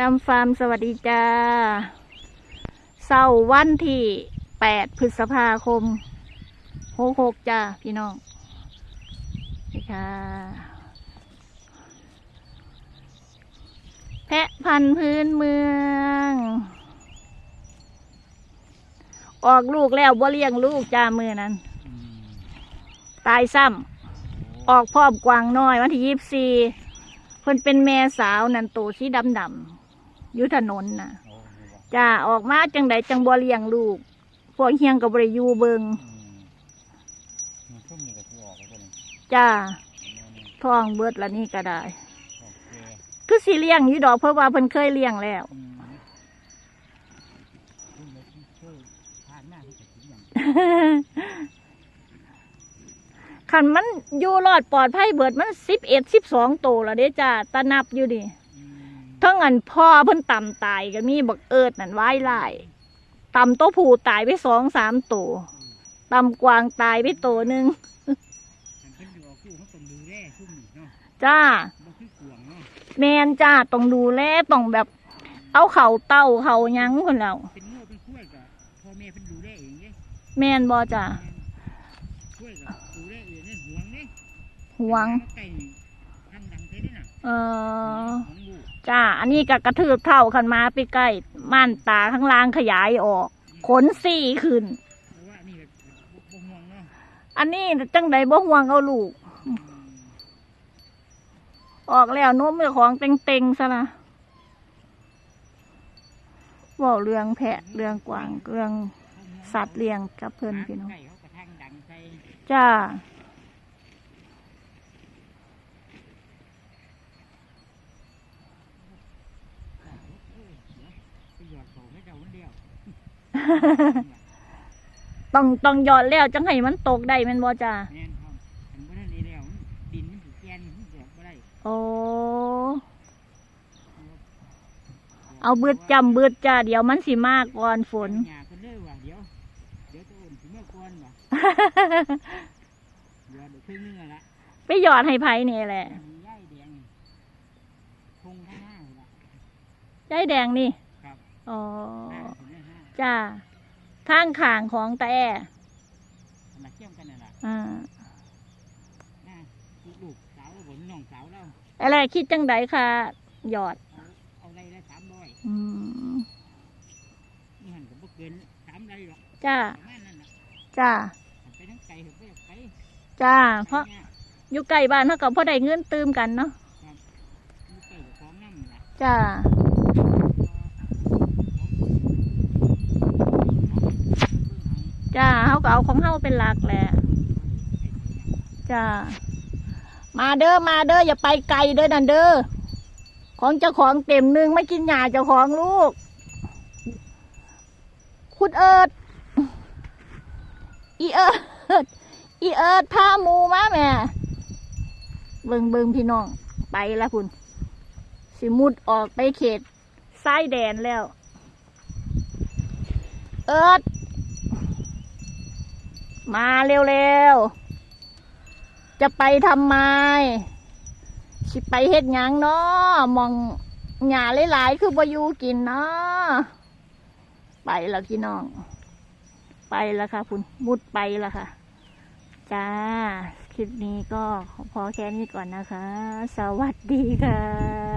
รำฟาร์มสวัสดีจ้าเสาร์วันที่แปดพฤษภาคมหกหกจ้าพี่น้องนี่ค่ะ แพะพันธุ์พื้นเมือง ออกลูกแล้วบ่เลี้ยงลูกจ้ามือนั้น ตายซ้ำออกพร้อมกวางน้อยวันที่ยี่สี่เพิ่นเป็นแม่สาวนันโตสีดำดำๆ อยู่ถนนน่ะโอ้นี่บ่จ้าออกมาจังใดจังบ่เลี้ยงลูกพวกเฮียงกับบริยูเบิงอืมมันช่วงนี้ก็ที่ออกแล้วก็นี่จ้าแม่นี่ท้องเบิดละนี่ก็ได้โอเคคือสิเลี้ยงอยู่ดอกเพราะว่าเพิ่นเคยเลี้ยงแล้วอืมช่วงนี้ช่วยผ่านหน้าที่จะกินอย่างคันมันอยู่รอดปลอดภัยเบิดมันสิบเอ็ดสิบสองโตวและเด้จ้าตานับอยู่ดิอืม ทั้งอันพ่อเพิ่นต่ำตายก็มีบักเอิดนั่นไว้ไล่ต่ำโตวผู้ตายไปสองสามโตวต่ำกวางตายไปโตวหนึ่งฉันเพิ่นอยู่ออกคู่เขาต้องดูแลช่วงนี้เนาะจ้าบ่คือกวางเนาะแมนจ้าต้องดูแลต้องแบบ เอาเข่าเต้าเข่าหยังคนเราเป็นงัวเป็นกล้วยก็พ่อแม่เพิ่นดูแลเองเด้แมนบอจ้ากล้วยก็ดูแลเองเนี่ยห่วง เด้ห่วงมาไก่นี่ทำดังเท่นี่น่ะเออห่วงลูกจ้า อันนี้ก็กระทืบเท่าขันมาไปใกล้ม่านตาข้างล่างขยายออก ขนสี่ขึ้นเพราะว่านี่ก็บ่บ่ห่วงเนาะอันนี้จังใดบ่ห่วงเอาลูกอืมออกแล้วโน้มเจ้าของเต็งๆซะนะบอกเรื่องแพะเรื่องกวางเรื่องสัตว์เลี้ยงกับเพิ่นพี่น้องไก่เขาก็ทางดังใส่จ้า ไปหยอดเขา ให้เดาคนเดียวต้องต้องหยอดแล้วจังให้มันตกได้แม่นบ่จ้าแม่นครับอันบ่ทันได้แล้วมันดินมันสิแกนมันหยอดบ่ได้โอ้เอาเบืดจำเบืดจ้าเดี๋ยวมันสิมากก่อนฝนหญ้าเพิ่นเลยว่าเดี๋ยวเดี๋ยวจะโอนสิเมื่อก่อนว่ะหยอดได้ครึ่งนึงแล้วล่ะไปหยอดให้ไผนี่แหละมีย่ายแดงคงข้างหน้าเลยล่ะได้แดงนี่ครับอ๋อหน้าถึงหน้า จ้าทางขางของตาแออันมาเกี่ยมกันนั่นล่ะอ่าหน้าลูกสาวแล้วบ่น้องสาวแล้วอะไรคิดจังไดค่ะหยอด เอาเอาไรละ300อืมนี่หันก็บ่เกิน3ไรหรอกจ้าประมาณนั้นน่ะจ้าหันไปทั้งไกลเถอะไปไปจ้าเพราะเนี่ยอยู่ใกล้บ้านเท่ากับพ่อได้เงินตืมกันเนาะอยู่ใกล้กับของน้ำล่ะ จ้า จ้าเขา ก็เอาของเขาเป็นหลักแหละจ้ามาเด้อมาเด้ออย่าไปไกลเด้อนันเด้อของเจ้าของเต็มหนึงไม่กินหญ้าเจ้าของลูก คุณเอิดอีเอิดอีเอิดพามูมาแม่เบิงเบิงพี่น้อง ไปแล้วคุณ สิมุดออกไปเขตซ้แดนแล้ว เอิด มาเร็วๆ จะไปทำไม สิไปเฮ็ดหยังเนาะมองหญ้าหลายๆ คือบอยู่กินเนาะไปแล้วพี่น้อง ไปแล้วค่ะคุณมุดไปแล้วค่ะ จ้า คลิปนี้ก็พอแค่นี้ก่อนนะคะ สวัสดีค่ะ